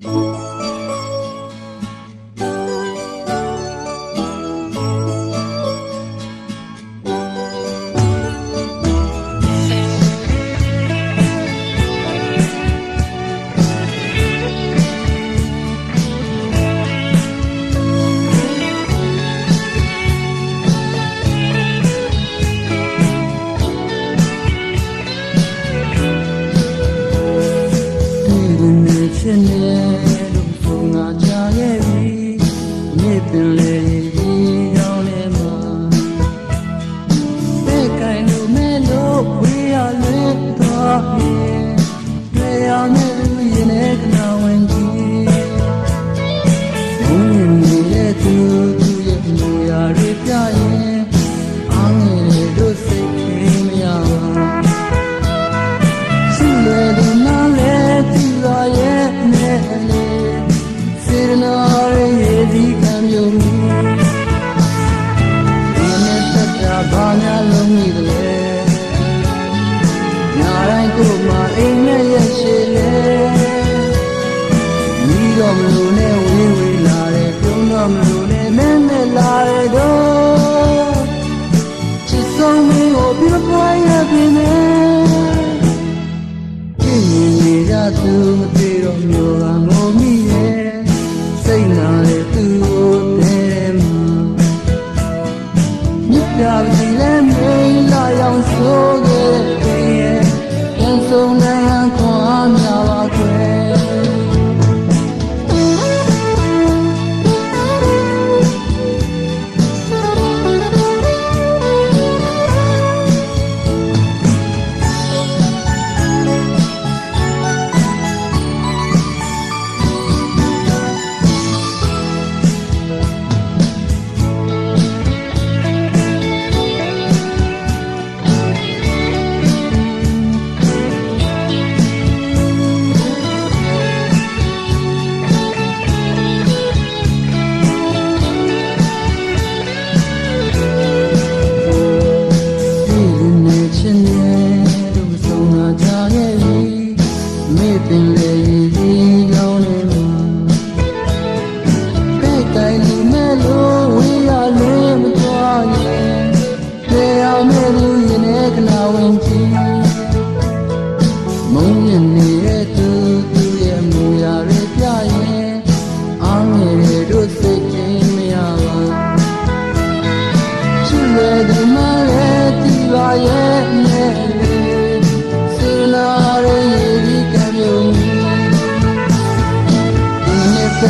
Thank. The. bile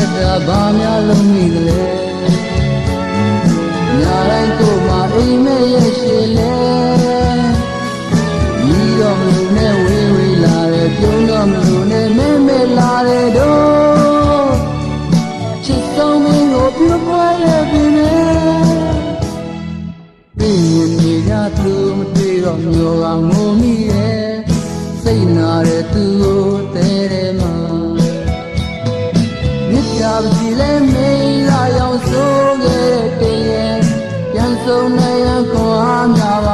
က်တာဘာများလုံးမိကလေးညာတိုင်းကိုမှအိမ်မဲ့ရဲ့ ရင်မြေရသူမတွေ့တော့မျောကငိုမိရဲ့စိတ်နာတဲ့သူကိုတဲတယ်မှာမြစ်တာပစီလဲမေးလာရောက်ဆိုးခဲ့တဲ့တည်းရဲ့ပြန်ဆုံးနိုင်ရခွာများပါ